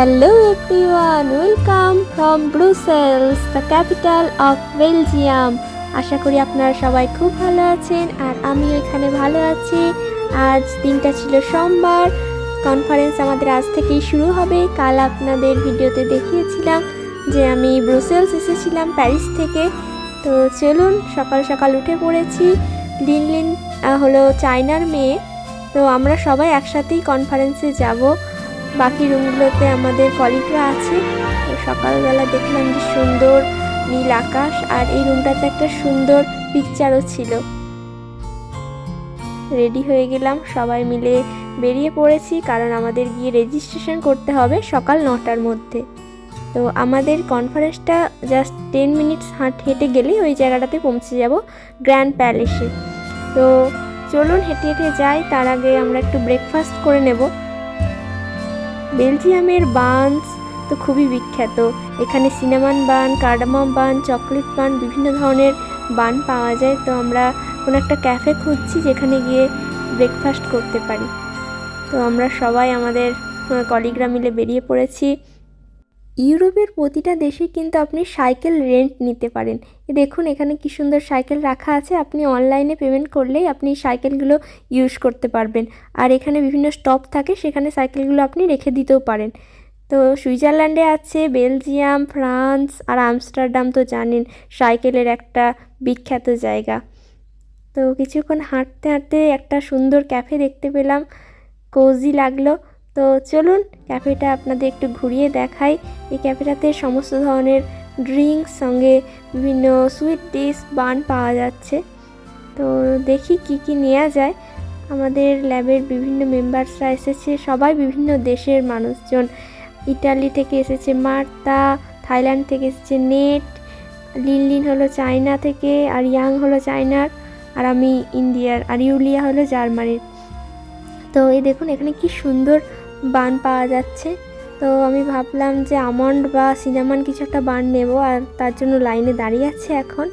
Hello everyone, welcome from Brussels, the capital of Belgium. আশা করি আপনারা সবাই খুব ভালো আছেন আর আমিও এখানে ভালো আছি। আজ দিনটা ছিল সোমবার। কনফারেন্স আমাদের আজ থেকেই শুরু হবে। কাল আপনাদের ভিডিওতে দেখিয়েছিলাম যে আমি ব্রুসেলস এসেছিলাম প্যারিস থেকে। তো চলুন সকাল সকাল উঠে পড়েছি। লিন লিন হলো চায়নার মেয়ে। তো আমরা সবাই একসাথেই কনফারেন্সে যাব। বাকি রুমগুলোতে আমাদের কলিগরা আছে। তো সকালবেলা দেখলাম যে সুন্দর নীল আকাশ, আর এই রুমটাতে একটা সুন্দর পিকচারও ছিল। রেডি হয়ে গেলাম, সবাই মিলে বেরিয়ে পড়েছি, কারণ আমাদের গিয়ে রেজিস্ট্রেশন করতে হবে সকাল নটার মধ্যে। তো আমাদের কনফারেন্সটা জাস্ট টেন মিনিটস হাঁট, হেঁটে গেলেই ওই জায়গাটাতে পৌঁছে যাব গ্র্যান্ড প্যালেসে তো চলুন হেঁটে হেঁটে যাই, তার আগে আমরা একটু ব্রেকফাস্ট করে নেব। বেলজিয়ামের বানস তো খুবই বিখ্যাত। এখানে cinnamon bun, cardamom bun, chocolate bun, বিভিন্ন ধরনের বান পাওয়া যায়। তো আমরা কোনো একটা ক্যাফে খুঁজছি যেখানে গিয়ে ব্রেকফাস্ট করতে পারি। তো আমরা সবাই আমাদের কলিগরা মিলে বেরিয়ে পড়েছি। ইউরোপের প্রতিটা দেশে কিন্তু আপনি সাইকেল রেন্ট নিতে পারেন। দেখুন, এখানে কি সুন্দর সাইকেল রাখা আছে। আপনি অনলাইনে পেমেন্ট করলেই আপনি সাইকেলগুলো ইউজ করতে পারবেন। আর এখানে বিভিন্ন স্টপ থাকে, সেখানে সাইকেলগুলো আপনি রেখে দিতেও পারেন। তো সুইজারল্যান্ডে আছে, বেলজিয়াম, ফ্রান্স আর আমস্টারডাম তো জানেন, সাইকেলের একটা বিখ্যাত জায়গা। তো কিছুক্ষণ হাঁটতে হাঁটতে একটা সুন্দর ক্যাফে দেখতে পেলাম। কোজি লাগল। তো চলুন ক্যাফেটা আপনাদের একটু ঘুরিয়ে দেখাই। এই ক্যাফেটাতে সমস্ত ধরনের ড্রিঙ্কস, সঙ্গে বিভিন্ন সুইট ডিশ, বান পাওয়া যাচ্ছে। তো দেখি কি কি নেওয়া যায়। আমাদের ল্যাবের বিভিন্ন মেম্বার্সরা এসেছে, সবাই বিভিন্ন দেশের মানুষজন। ইটালি থেকে এসেছে মার্তা, থাইল্যান্ড থেকে এসেছে নেট, লিনলিন লিন হলো চায়না থেকে, আর ইয়াং হলো চায়নার, আর আমি ইন্ডিয়ার, আর ইউলিয়া হলো জার্মানির। তো এই দেখুন, এখানে কি সুন্দর বান পাওয়া যাচ্ছে। তো আমি ভাবলাম যে আমন্ড বা সিনামান কিছু একটা বান নেব আর তার জন্য লাইনে দাঁড়িয়ে আছে এখন।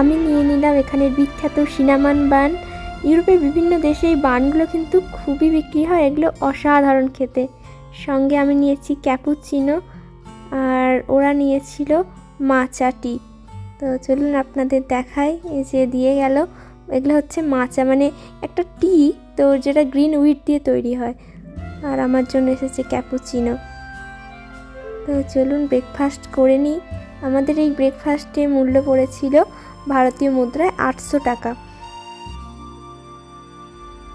আমি নিয়ে নিলাম এখানের বিখ্যাত সিনামান বান। ইউরোপের বিভিন্ন দেশে এই বানগুলো কিন্তু খুবই বিক্রি হয়, এগুলো অসাধারণ খেতে। সঙ্গে আমি নিয়েছি ক্যাপুচিনো আর ওরা নিয়েছিল মাচা টি তো চলুন আপনাদের দেখাই, এই যে দিয়ে গেল। এগুলো হচ্ছে মাচা মানে একটা টি, তো যেটা গ্রিন উইট দিয়ে তৈরি হয়। আর আমার জন্য এসেছে ক্যাপুচিনো। তো চলুন ব্রেকফাস্ট করে নিই। আমাদের এই ব্রেকফাস্টে মূল্য পড়েছিল ভারতীয় মুদ্রায় আটশো টাকা।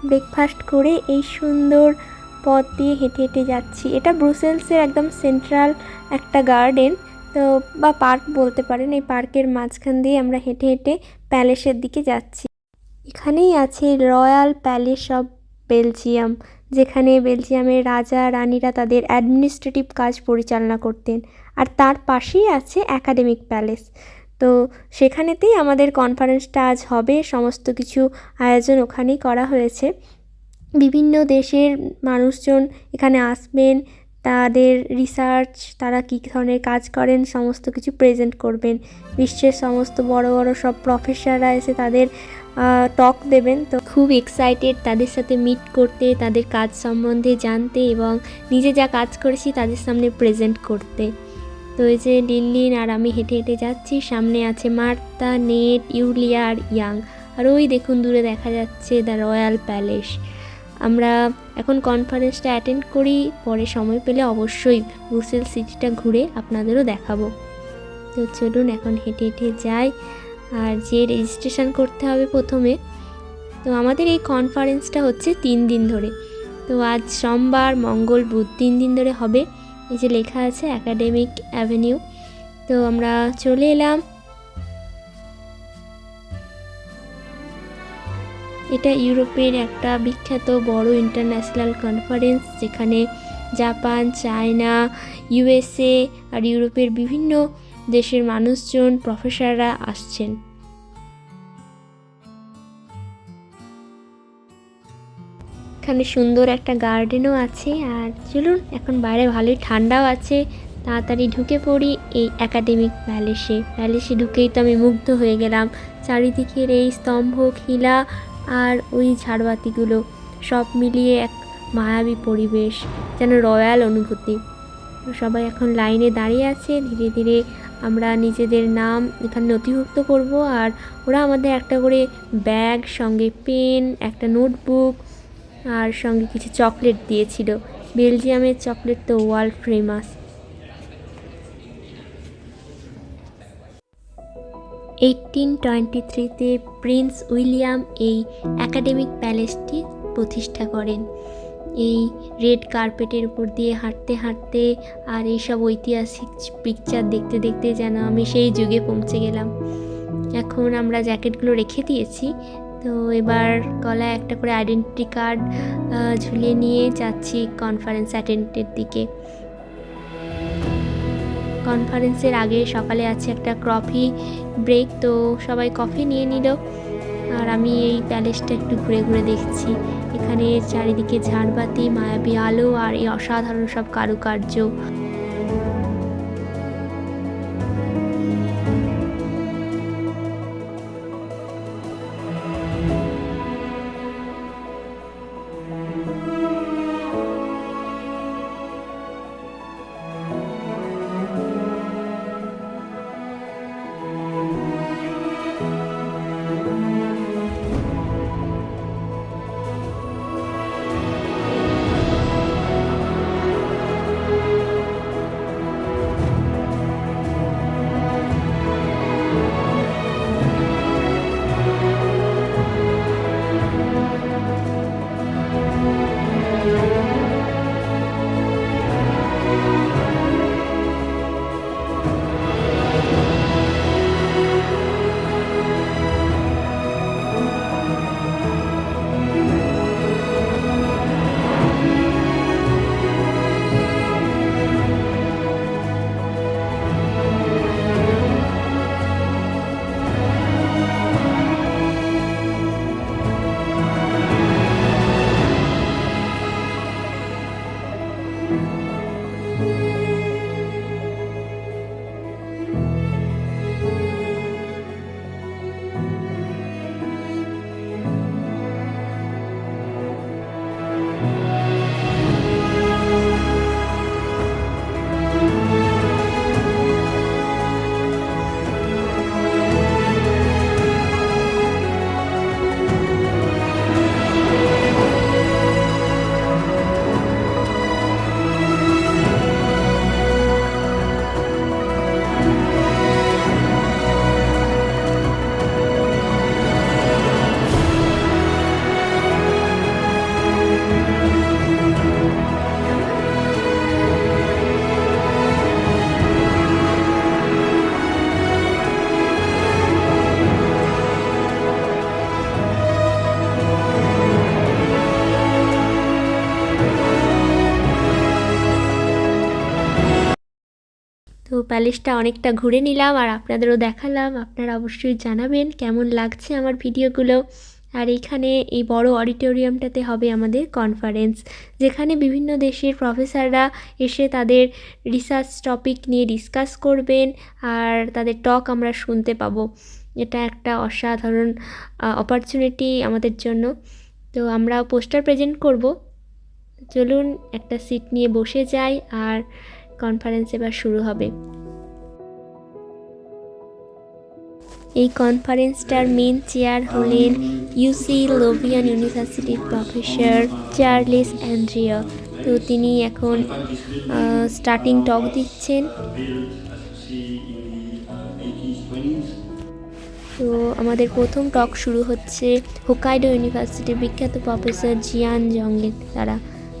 ব্রেকফাস্ট করে এই সুন্দর পথ দিয়ে হেঁটে হেঁটে যাচ্ছি। এটা ব্রুসেলসের একদম সেন্ট্রাল একটা গার্ডেন তো বা পার্ক বলতে পারেন। এই পার্কের মাঝখান দিয়ে আমরা হেঁটে হেঁটে প্যালেসের দিকে যাচ্ছি। এখানেই আছে রয়্যাল প্যালেস অফ বেলজিয়াম যেখানে বেলজিয়ামের রাজা, রানীরা তাদের অ্যাডমিনিস্ট্রেটিভ কাজ পরিচালনা করতেন। আর তার পাশেই আছে একাডেমিক প্যালেস তো সেখানেতেই আমাদের কনফারেন্সটা আজ হবে। সমস্ত কিছু আয়োজন ওখানেই করা হয়েছে। বিভিন্ন দেশের মানুষজন এখানে আসবেন, তাদের রিসার্চ তারা কী ধরনের কাজ করেন, সমস্ত কিছু প্রেজেন্ট করবেন। বিশ্বের সমস্ত বড় বড় সব প্রফেসররা এসে তাদের টক দেবেন। তো খুব এক্সাইটেড তাদের সাথে মিট করতে, তাদের কাজ সম্বন্ধে জানতে এবং নিজে যা কাজ করেছি তাদের সামনে প্রেজেন্ট করতে। তো এই যে লিনলিন আর আমি হেঁটে হেঁটে যাচ্ছি, সামনে আছে মার্তা, নেট ইউলিয়া আর ইয়াং। আর ওই দেখুন দূরে দেখা যাচ্ছে দ্য রয়্যাল প্যালেস। আমরা এখন কনফারেন্সটা অ্যাটেন্ড করি, পরে সময় পেলে অবশ্যই ব্রুসেল সিটিটা ঘুরে আপনাদেরও দেখাবো। তো চলুন এখন হেঁটে হেঁটে যাই, আর যে রেজিস্ট্রেশন করতে হবে প্রথমে। তো আমাদের এই কনফারেন্সটা হচ্ছে তিন দিন ধরে। তো আজ সোমবার, মঙ্গল, বুধ তিন দিন ধরে হবে। এই যে লেখা আছে একাডেমিক অ্যাভিনিউ তো আমরা চলে এলাম। এটা ইউরোপের একটা বিখ্যাত বড় ইন্টারন্যাশনাল কনফারেন্স যেখানে জাপান, চায়না ইউএসএ আর ইউরোপের বিভিন্ন দেশের মানুষজন প্রফেসররা আসছেন। এখানে সুন্দর একটা গার্ডেনও আছে আর চলুন, এখন বাইরে ভালোই ঠান্ডাও আছে। তাড়াতাড়ি ঢুকে পড়ি এই একাডেমিক প্যালেসে প্যালেসে ঢুকেই তো আমি মুগ্ধ হয়ে গেলাম। চারিদিকের এই স্তম্ভ, খিলা আর ওই ঝাড়বাতিগুলো সব মিলিয়ে এক মায়াবী পরিবেশ, যেন রয়্যাল অনুভূতি। সবাই এখন লাইনে দাঁড়িয়ে আছে, ধীরে ধীরে আমরা নিজেদের নাম এখানে নথিভুক্ত করব আর ওরা আমাদের একটা করে ব্যাগ, সঙ্গে পেন, একটা নোটবুক আর সঙ্গে কিছু চকলেট দিয়েছিল। বেলজিয়ামের চকলেট তো ওয়ার্ল্ড ফেমাস। এইটিন টোয়েন্টি থ্রিতে প্রিন্স উইলিয়াম এই একাডেমিক প্যালেসটি প্রতিষ্ঠা করেন। এই রেড কার্পেটের উপর দিয়ে হাঁটতে হাঁটতে আর এইসব ঐতিহাসিক পিকচার দেখতে দেখতে যেন আমি সেই যুগে পৌঁছে গেলাম। এখন আমরা জ্যাকেটগুলো রেখে দিয়েছি। তো এবার গলায় একটা করে আইডেন্টিটি কার্ড ঝুলিয়ে নিয়ে যাচ্ছি কনফারেন্স অ্যাটেন্ডের দিকে। কনফারেন্সের আগে সকালে আছে একটা কফি ব্রেক তো সবাই কফি নিয়ে নিল। আর আমি এই প্যালেসটা একটু ঘুরে ঘুরে দেখছি। এখানে চারিদিকে ঝাড়বাতি, মায়াবী আলো আর এই অসাধারণ সব কারুকার্য। প্যালেসটা অনেকটা ঘুরে নিলাম আর আপনাদেরও দেখালাম। আপনারা অবশ্যই জানাবেন কেমন লাগছে আমার ভিডিওগুলো। আর এইখানে এই বড় অডিটোরিয়ামটাতে হবে আমাদের কনফারেন্স যেখানে বিভিন্ন দেশের প্রফেসররা এসে তাদের রিসার্চ টপিক নিয়ে ডিসকাস করবেন আর তাদের টক আমরা শুনতে পাবো। এটা একটা অসাধারণ অপরচুনিটি আমাদের জন্য। তো আমরা পোস্টার প্রেজেন্ট করব। চলুন একটা সিট নিয়ে বসে যাই আর কনফারেন্স এবার শুরু হবে। এই কনফারেন্সটার মেন চেয়ার হলেন ইউসি লোভিয়ান ইউনিভার্সিটির প্রফেসর চার্লেস অ্যান্ড্রিয়া তো তিনি এখন স্টার্টিং টক দিচ্ছেন। তো আমাদের প্রথম টক শুরু হচ্ছে হোকাইডো ইউনিভার্সিটির বিখ্যাত প্রফেসর জিয়ান জংয়ের দ্বারা।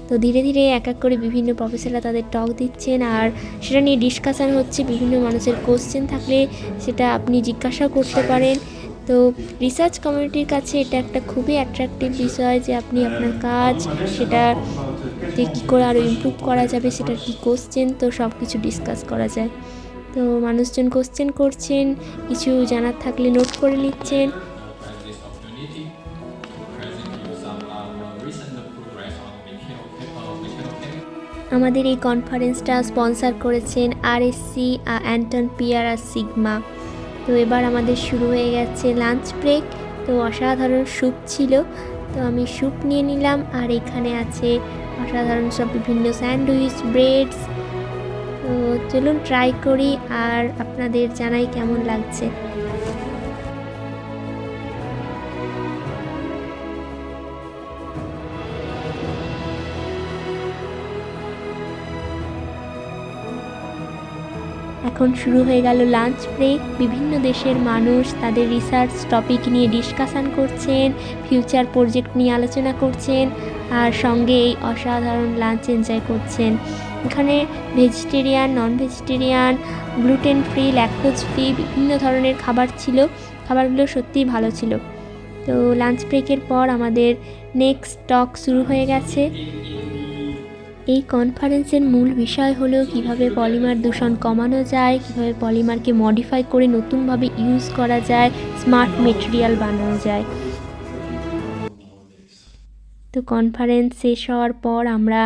তো ধীরে ধীরে এক এক করে বিভিন্ন প্রফেসররা তাদের টক দিচ্ছেন আর সেটা নিয়ে ডিসকাশান হচ্ছে, বিভিন্ন মানুষের কোশ্চেন থাকলে সেটা আপনি জিজ্ঞাসাও করতে পারেন। তো রিসার্চ কমিউনিটির কাছে এটা একটা খুবই অ্যাট্রাকটিভ বিষয় যে আপনি আপনার কাজ সেটা কী করে আরও ইমপ্রুভ করা যাবে সেটা কী কোশ্চেন তো সব কিছু ডিসকাস করা যায়। তো মানুষজন কোশ্চেন করছেন, কিছু জানার থাকলে নোট করে নিচ্ছেন। আমাদের এই কনফারেন্সটা স্পন্সর করেছেন আরএসসি অ্যান্টন পিয়ার আর সিগমা তো এবার আমাদের শুরু হয়ে গেছে লাঞ্চ ব্রেক তো অসাধারণ স্যুপ ছিল। তো আমি স্যুপ নিয়ে নিলাম। আর এখানে আছে অসাধারণ সব বিভিন্ন স্যান্ডউইচ ব্রেডস তো চলুন ট্রাই করি। আর আপনাদের জানাই কেমন লাগছে। এখন শুরু হয়ে গেল লাঞ্চ ব্রেক। বিভিন্ন দেশের মানুষ তাদের রিসার্চ টপিক নিয়ে ডিসকাশন করছেন ফিউচার প্রজেক্ট নিয়ে আলোচনা করছেন আর সঙ্গে এই অসাধারণ লাঞ্চ এনজয় করছেন। এখানে vegetarian non vegetarian gluten free lactose free বিভিন্ন ধরনের খাবার ছিল। খাবারগুলো সত্যিই ভালো ছিল। তো লাঞ্চ ব্রেকের পর আমাদের নেক্সট টক শুরু হয়ে গেছে। এই কনফারেন্সের মূল বিষয় হলো কীভাবে পলিমার দূষণ কমানো যায়, কীভাবে পলিমারকে মডিফাই করে নতুনভাবে ইউজ করা যায় স্মার্ট মেটেরিয়াল বানানো যায়। তো কনফারেন্স শেষ হওয়ার পর আমরা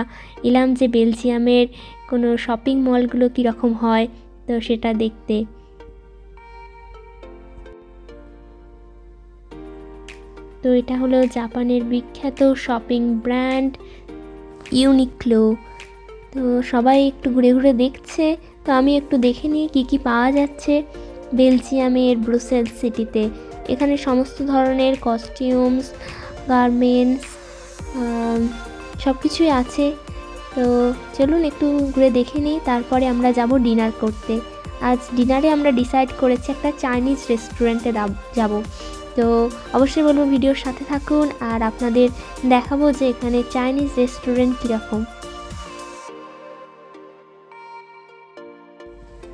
এলাম যে বেলজিয়ামের কোনো শপিং মলগুলো কীরকম হয়, তো সেটা দেখতে। তো এটা হলো জাপানের বিখ্যাত শপিং ব্র্যান্ড ইউনিক্লো তো সবাই একটু ঘুরে ঘুরে দেখছে। তো আমি একটু দেখে নিই কী কী পাওয়া যাচ্ছে বেলজিয়ামের ব্রুসেল সিটিতে। এখানে সমস্ত ধরনের কস্টিউমস গার্মেন্টস সব কিছুই আছে। তো চলুন একটু ঘুরে দেখে নিই, তারপরে আমরা যাব ডিনার করতে। আজ ডিনারে আমরা ডিসাইড করেছি একটা চাইনিজ রেস্টুরেন্টে যাব। তো অবশ্যই বলব ভিডিওর সাথে থাকুন আর আপনাদের দেখাবো যে এখানে চাইনিজ রেস্টুরেন্ট কীরকম।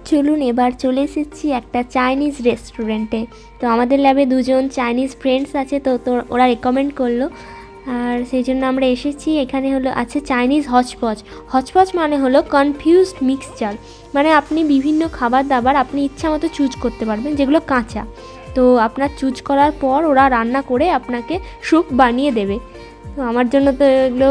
চলুন এবার চলে এসেছি একটা চাইনিজ রেস্টুরেন্টে। তো আমাদের ল্যাবে দুজন চাইনিজ ফ্রেন্ডস আছে, তো তো ওরা রেকমেন্ড করল। আর সেই জন্য আমরা এসেছি, এখানে হলো আছে চাইনিজ হচপচ হচপচ মানে হলো কনফিউজড মিক্সচার মানে আপনি বিভিন্ন খাবার দাবার আপনি ইচ্ছা মতো চুজ করতে পারবেন, যেগুলো কাঁচা। তো আপনার চুজ করার পর ওরা রান্না করে আপনাকে স্যুপ বানিয়ে দেবে। তো আমার জন্য তো এগুলো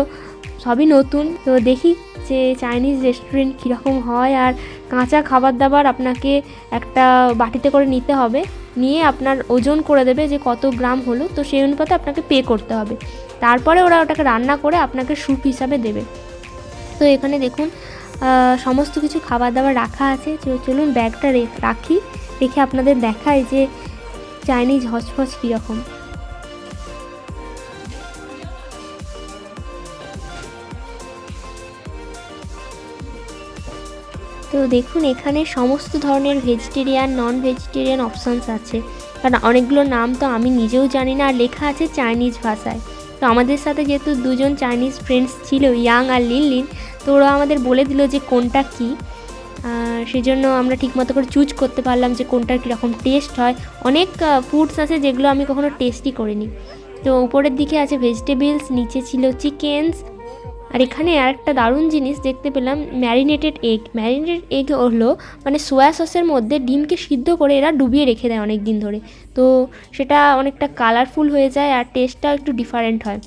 সবই নতুন। তো দেখি যে চাইনিজ রেস্টুরেন্ট কীরকম হয় আর কাঁচা খাবার দাবার আপনাকে একটা বাটিতে করে নিতে হবে। নিয়ে আপনার ওজন করে দেবে যে কত গ্রাম হলো, তো সেই অনুপাতে আপনাকে পে করতে হবে। তারপরে ওরা ওটাকে রান্না করে আপনাকে স্যুপ হিসাবে দেবে। তো এখানে দেখুন সমস্ত কিছু খাবার দাবার রাখা আছে। চলুন ব্যাগটা রাখি। রেখে আপনাদের দেখায় যে চাইনিজ হচপচ কীরকম? তো দেখুন, এখানে সমস্ত ধরনের ভেজিটেরিয়ান নন ভেজিটেরিয়ান অপশানস আছে। কারণ অনেকগুলো নাম তো আমি নিজেও জানি না, আর লেখা আছে চাইনিজ ভাষায়। তো আমাদের সাথে যেহেতু দুজন চাইনিজ ফ্রেন্ডস ছিল ইয়াং আর লিন লিন তো ওরা আমাদের বলে দিল যে কোনটা কী। সেই জন্য আমরা ঠিকমতো করে চুজ করতে পারলাম যে কোনটার কীরকম টেস্ট হয়। অনেক ফুডস আছে যেগুলো আমি কখনো টেস্টই করিনি। তো উপরের দিকে আছে ভেজিটেবলস নিচে ছিল চিকেনস আর এখানে আর একটা দারুণ জিনিস দেখতে পেলাম ম্যারিনেটেড এগ ম্যারিনেটেড এগ হলো মানে সোয়া সসের মধ্যে ডিমকে সিদ্ধ করে এরা ডুবিয়ে রেখে দেয় অনেক দিন ধরে। তো সেটা অনেকটা কালারফুল হয়ে যায় আর টেস্টটাও একটু ডিফারেন্ট হয়।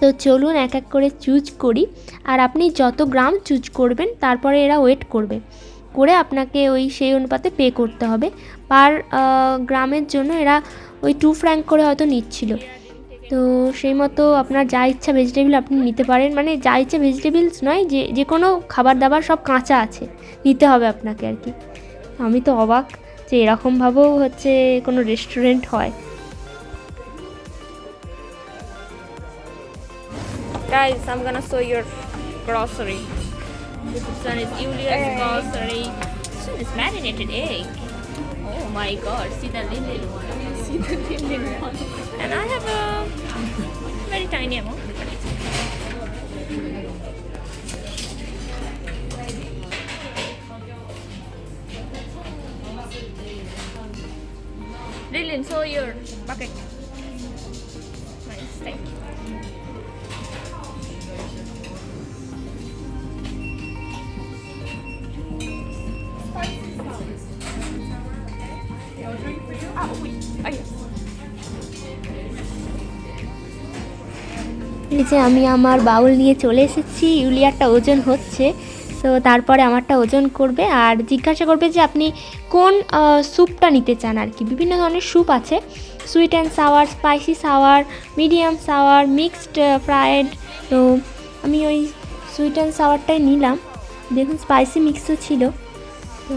তো চলুন এক এক করে চুজ করি। আর আপনি যত গ্রাম চুজ করবেন, তারপরে এরা ওয়েট করবে। করে আপনাকে ওই সেই অনুপাতে পে করতে হবে। পার গ্রামের জন্য এরা ওই টু ফ্র্যাঙ্ক করে হয়তো নিচ্ছিল। তো সেই মতো আপনার যা ইচ্ছা ভেজিটেবিল আপনি নিতে পারেন। মানে যা ইচ্ছা ভেজিটেবলস নয়, যে যে কোনো খাবার দাবার সব কাঁচা আছে। নিতে হবে আপনাকে আর কি। আমি তো অবাক যে এরকমভাবেও হচ্ছে কোনো রেস্টুরেন্ট হয়। Guys, I'm gonna show your grocery. This one is Julia's grocery. This one is marinated egg. Oh my god, see the little one. See the little one. And I have a very tiny amount. but it's okay. Lillian, show your bucket. যে আমি আমার বাউল নিয়ে চলে এসেছি, ইউলিয়ারটা ওজন হচ্ছে। তো তারপরে আমারটা ওজন করবে আর জিজ্ঞাসা করবে যে আপনি কোন স্যুপটা নিতে চান আর কি। বিভিন্ন ধরনের স্যুপ আছে। Sweet and sour spicy sour medium sour mixed fried তো আমি ওই সুইট অ্যান্ড সাওয়ারটাই নিলাম। দেখুন স্পাইসি মিক্সও ছিল। তো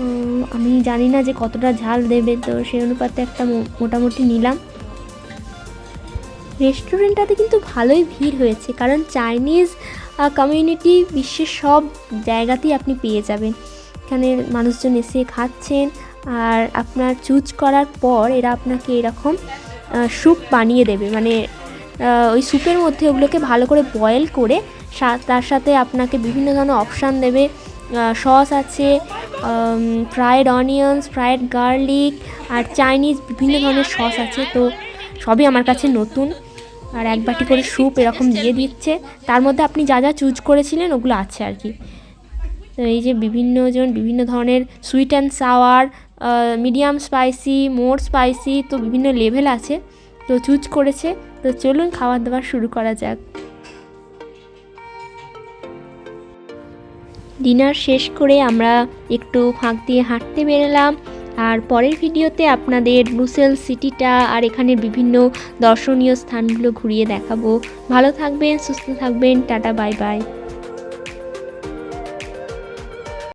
আমি জানি না যে কতটা ঝাল দেবে, তো সেই অনুপাতে একটা মোটামুটি নিলাম। রেস্টুরেন্টটাতে কিন্তু ভালোই ভিড় হয়েছে, কারণ চাইনিজ কমিউনিটি বিশ্বের সব জায়গাতেই আপনি পেয়ে যাবেন। এখানে মানুষজন এসে খাচ্ছেন আর আপনার চুজ করার পর এরা আপনাকে এরকম স্যুপ বানিয়ে দেবে। মানে ওই স্যুপের মধ্যে ওগুলোকে ভালো করে বয়েল করে তার সাথে আপনাকে বিভিন্ন ধরনের অপশান দেবে। সস আছে ফ্রায়েড অনিয়ন্স ফ্রায়েড গার্লিক আর চাইনিজ বিভিন্ন ধরনের সস আছে। তো সবই আমার কাছে নতুন। আর এক বাটি করে স্যুপ এরকম দিয়ে দিচ্ছে। তার মধ্যে আপনি যা যা চুজ করেছিলেন, ওগুলো আছে আর কি। তো এই যে বিভিন্নজন বিভিন্ন ধরনের sweet and sour medium spicy more spicy তো বিভিন্ন লেভেল আছে। তো চুজ করেছে। তো চলুন খাবার দাবার শুরু করা যাক। ডিনার শেষ করে আমরা একটু ফাঁক দিয়ে হাঁটতে বেরোলাম। আর পরের ভিডিওতে আপনাদের ব্রুসেল সিটিটা আর এখানের বিভিন্ন দর্শনীয় স্থানগুলো ঘুরিয়ে দেখাবো। ভালো থাকবেন, সুস্থ থাকবেন, টাটা, বাই বাই।